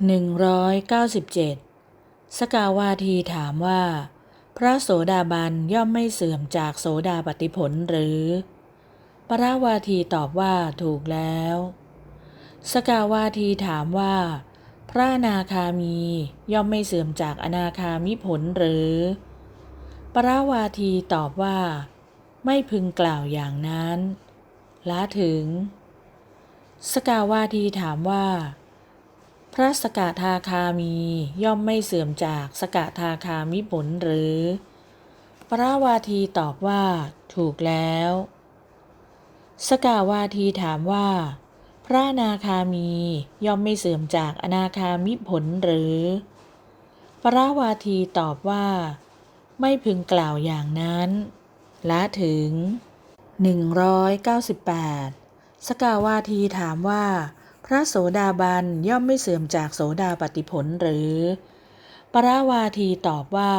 197 สกาวาทีถามว่า พระโสดาบันย่อมไม่เสื่อมจากโสดาปฏิผลหรือ ปราวาทีตอบว่าถูกแล้ว สกาวาทีถามว่า พระนาคามีย่อมไม่เสื่อมจากอนาคามิผลหรือ ปราวาทีตอบว่า ไม่พึงกล่าวอย่างนั้นละถึง สกาวาทีถามว่า พระสกทาคามีย่อมไม่เสื่อมจากสกทาคามิผลหรือปราวาทีตอบว่า ถูกแล้ว สกาวาทีถามว่า พระนาคามีย่อมไม่เสื่อมจากอนาคามิผลหรือปราวาทีตอบว่า ไม่พึงกล่าวอย่างนั้น ละถึง 198 สกาวาทีถามว่า ระโสดาบันย่อมไม่เสื่อมจากโสดาปฏิผลหรือ ปราวาทีตอบว่า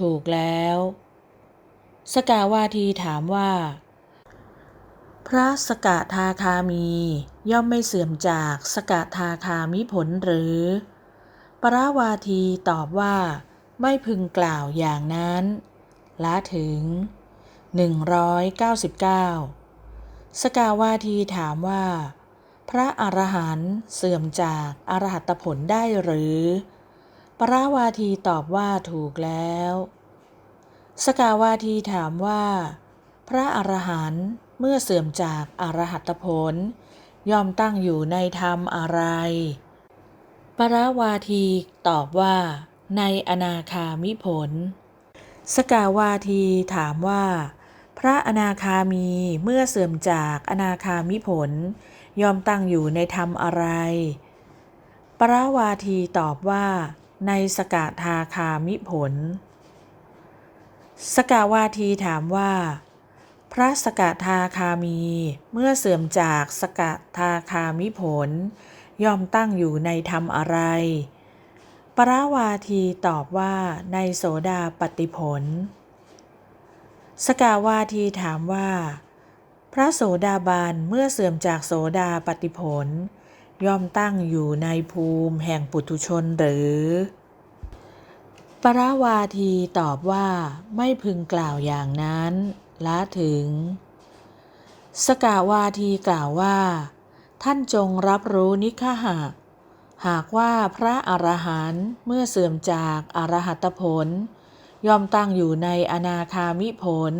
ถูกแล้ว สกาวาทีถามว่า พระสกทาคามี ย่อมไม่เสื่อมจากสกทาคามิผลหรือ ปราวาทีตอบว่า ไม่พึงกล่าวอย่างนั้น ละถึง 199 สกาวาทีถามว่า พระอรหันต์เสื่อมจากอรหัตผลได้หรือ ปราวาทีตอบว่าถูกแล้ว สกาวาทีถามว่า พระอรหันต์เมื่อเสื่อมจากอรหัตผลย่อมตั้งอยู่ในธรรมอะไร ปราวาทีตอบว่า ในอนาคามิผล สกาวาทีถามว่า พระอนาคามีเมื่อเสื่อมจากอนาคามิผล ยอมตั้งอยู่ในธรรมอะไร ปราวาทีตอบว่า ในสกทาคามิผล สกาวาทีถามว่า พระสกทาคามีเมื่อเสื่อมจากสกทาคามิผลย่อมตั้งอยู่ในธรรมอะไร ปราวาทีตอบว่าในโสดาปฏิผล สกาวาทีถามว่า พระโสดาบันเมื่อเสื่อมจากโสดาปฏิผล ย่อมตั้งอยู่ในภูมิแห่งปุถุชนหรือ ปราวาทีตอบว่าไม่พึงกล่าวอย่างนั้นละถึง สกาวาทีกล่าวว่า ท่านจงรับรู้นิคหะ หากว่าพระอรหันต์เมื่อเสื่อมจากอรหัตผล ย่อมตั้งอยู่ในอนาคามิผล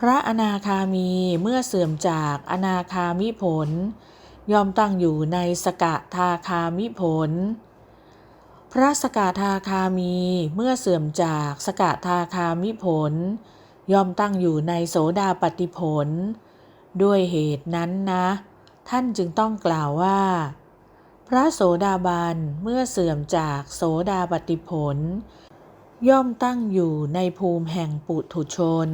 พระอนาคามีเมื่อเสื่อมจากอนาคามิผล ยอมตั้งอยู่ในสกทาคามิผล พระสกทาคามีเมื่อเสื่อมจากสกทาคามิผล ยอมตั้งอยู่ในโสดาปฏิผล ด้วยเหตุนั้นนะ ท่านจึงต้องกล่าวว่า พระโสดาบันเมื่อเสื่อมจากโสดาปฏิผล ย่อมตั้งอยู่ในภูมิแห่งปุถุชน